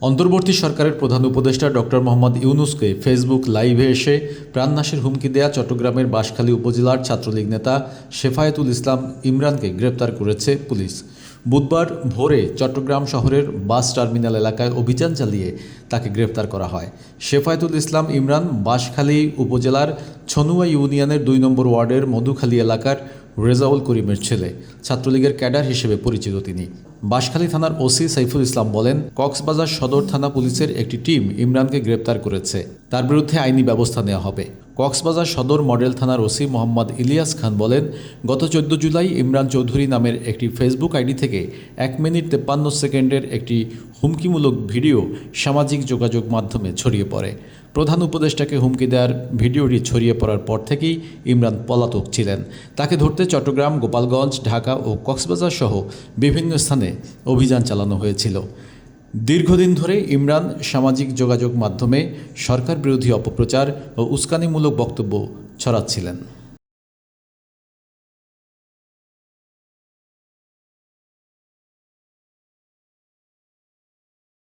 অন্তর্বর্তী সরকারের প্রধান উপদেষ্টা ডক্টর মোহাম্মদ ইউনুসকে ফেসবুক লাইভে এসে প্রাণনাশের হুমকি দেয়া চট্টগ্রামের বাঁশখালী উপজেলার ছাত্রলীগ নেতা শেফায়েতুল ইসলাম ইমরানকে গ্রেপ্তার করেছে পুলিশ। বুধবার ভোরে চট্টগ্রাম শহরের বাস টার্মিনাল এলাকায় অভিযান চালিয়ে তাকে গ্রেপ্তার করা হয়। শেফায়েতুল ইসলাম ইমরান বাঁশখালী উপজেলার ছনুয়া ইউনিয়নের দুই নম্বর ওয়ার্ডের মধুখালী এলাকার রেজাউল করিমের ছেলে, ছাত্রলীগের ক্যাডার হিসেবে পরিচিত তিনি। বাঁশখালী থানার ওসি সাইফুল ইসলাম বলেন, কক্সবাজার সদর থানা পুলিশের একটি টিম ইমরানকে গ্রেপ্তার করেছে। তার বিরুদ্ধে আইনি ব্যবস্থা নেওয়া হবে। কক্সবাজার সদর মডেল থানার ওসি মোহাম্মদ ইলিয়াস খান বলেন, গত চোদ্দ জুলাই ইমরান চৌধুরী নামের একটি ফেসবুক আইডি থেকে এক মিনিট তেপ্পান্ন সেকেন্ডের একটি হুমকিমূলক ভিডিও সামাজিক যোগাযোগ মাধ্যমে ছড়িয়ে পড়ে। প্রধান উপদেষ্টাকে হুমকি দেওয়ার ভিডিওটি ছড়িয়ে পড়ার পর থেকেই ইমরান পলাতক ছিলেন। তাকে ধরতে চট্টগ্রাম, গোপালগঞ্জ, ঢাকা ও কক্সবাজার সহ বিভিন্ন স্থানে অভিযান চালানো হয়েছিল। দীর্ঘদিন ধরে ইমরান সামাজিক যোগাযোগ মাধ্যমে সরকার বিরোধী অপপ্রচার ও উস্কানিমূলক বক্তব্য ছড়াচ্ছিলেন।